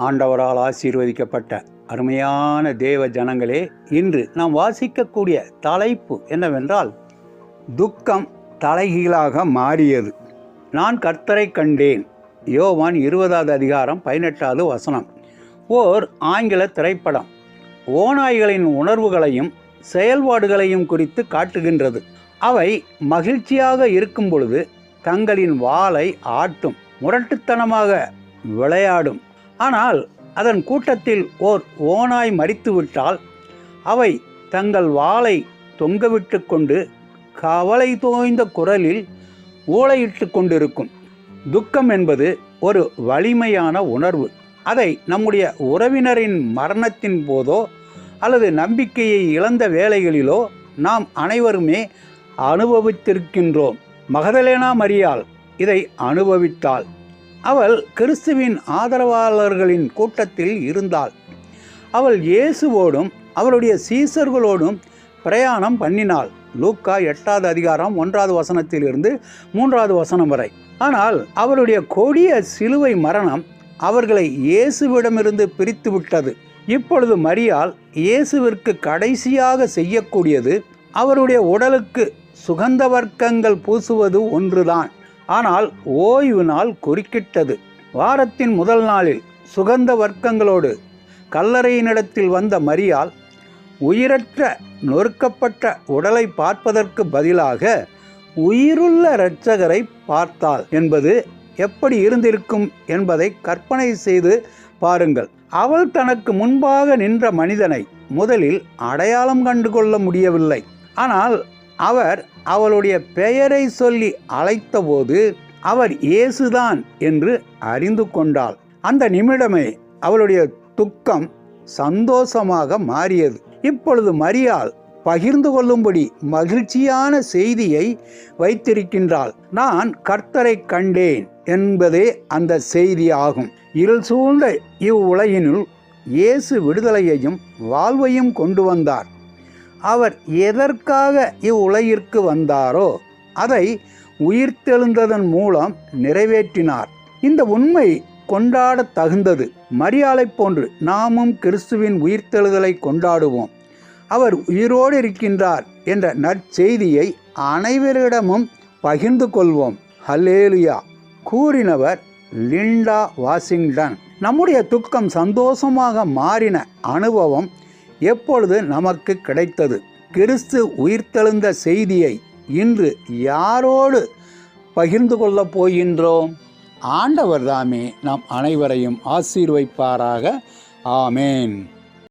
ஆண்டவரால் ஆசீர்வதிக்கப்பட்ட அருமையான தேவ ஜனங்களே இன்று நாம் வாசிக்கக்கூடிய தலைப்பு என்னவென்றால் துக்கம் தலைகீழாக மாறியது. நான் கர்த்தரை கண்டேன். யோவான் இருபதாவது அதிகாரம் பதினெட்டாவது வசனம். ஓர் ஆங்கில திரைப்படம். ஓநாய்களின் உணர்வுகளையும் செயல்பாடுகளையும் குறித்து காட்டுகின்றது. அவை மகிழ்ச்சியாக இருக்கும் பொழுது தங்களின் வாளை ஆட்டும் முரட்டுத்தனமாக விளையாடும். ஆனால் அதன் கூட்டத்தில் ஓர் ஓநாய் மறித்துவிட்டால் அவை தங்கள் வாளை தொங்கவிட்டு கொண்டு கவலை தோய்ந்த குரலில் ஊளையிட்டு கொண்டிருக்கும். துக்கம் என்பது ஒரு வலிமையான உணர்வு. அதை நம்முடைய உறவினரின் மரணத்தின் போதோ அல்லது நம்பிக்கையை இழந்த வேளைகளிலோ நாம் அனைவருமே அனுபவித்திருக்கின்றோம். மகதலேனா மரியாள் இதை அனுபவித்தாள். அவள் கிறிஸ்துவின் ஆதரவாளர்களின் கூட்டத்தில் இருந்தாள். அவள் இயேசுவோடும் அவளுடைய சீசர்களோடும் பிரயாணம் பண்ணினாள். லூக்கா எட்டாவது அதிகாரம் ஒன்றாவது வசனத்திலிருந்து மூன்றாவது வசனம் வரை. ஆனால் அவளுடைய கொடிய சிலுவை மரணம் அவர்களை இயேசுவிடமிருந்து பிரித்து விட்டது இப்பொழுது மரியால் இயேசுவிற்கு கடைசியாக செய்யக்கூடியது அவருடைய உடலுக்கு சுகந்த வர்க்கங்கள் பூசுவது ஒன்றுதான். ஆனால் ஓய்வு நாள் குறுக்கிட்டது. வாரத்தின் முதல் நாளில் சுகந்த வர்க்கங்களோடு கல்லறையினிடத்தில் வந்த மரியால் உயிரற்ற நொறுக்கப்பட்ட உடலை பார்ப்பதற்கு பதிலாக உயிருள்ள இரட்சகரை பார்த்தாள். என்பது எப்படி இருந்திருக்கும் என்பதை கற்பனை செய்து பாருங்கள். அவள் தனக்கு முன்பாக நின்ற மனிதனை முதலில் அடையாளம் கண்டு கொள்ள முடியவில்லை. ஆனால் அவர் அவளுடைய பெயரை சொல்லி அழைத்தபோது அவர் இயேசுதான் என்று அறிந்து கொண்டாள். அந்த நிமிடமே அவளுடைய துக்கம் சந்தோஷமாக மாறியது. இப்பொழுது மரியாள் பகிர்ந்து கொள்ளும்படி மகிழ்ச்சியான செய்தியை வைத்திருக்கின்றாள். நான் கர்த்தரை கண்டேன் என்பதே அந்த செய்தி ஆகும். இருள் சூழ்ந்த இவ்வுலகினுள் இயேசு விடுதலையையும் வாழ்வையும் கொண்டு வந்தார். அவர் எதற்காக இவ்வுலகிற்கு வந்தாரோ அதை உயிர்த்தெழுந்ததன் மூலம் நிறைவேற்றினார். இந்த உண்மை கொண்டாட தகுந்தது. மரியாதை போன்று நாமும் கிறிஸ்துவின் உயிர்த்தெழுதலை கொண்டாடுவோம். அவர் உயிரோடு இருக்கின்றார் என்ற நற்செய்தியை அனைவரிடமும் பகிர்ந்து கொள்வோம். ஹல்லேலுயா. கூறினவர் லிண்டா வாஷிங்டன். நம்முடைய துக்கம் சந்தோஷமாக மாறின அனுபவம் எப்பொழுது நமக்கு கிடைத்தது? கிறிஸ்து உயிர்த்தெழுந்த செய்தியை இன்று யாரோடு பகிர்ந்து கொள்ளப் போகின்றோம்? ஆண்டவர் தாமே நம் அனைவரையும் ஆசீர்வைப்பாராக. ஆமேன்.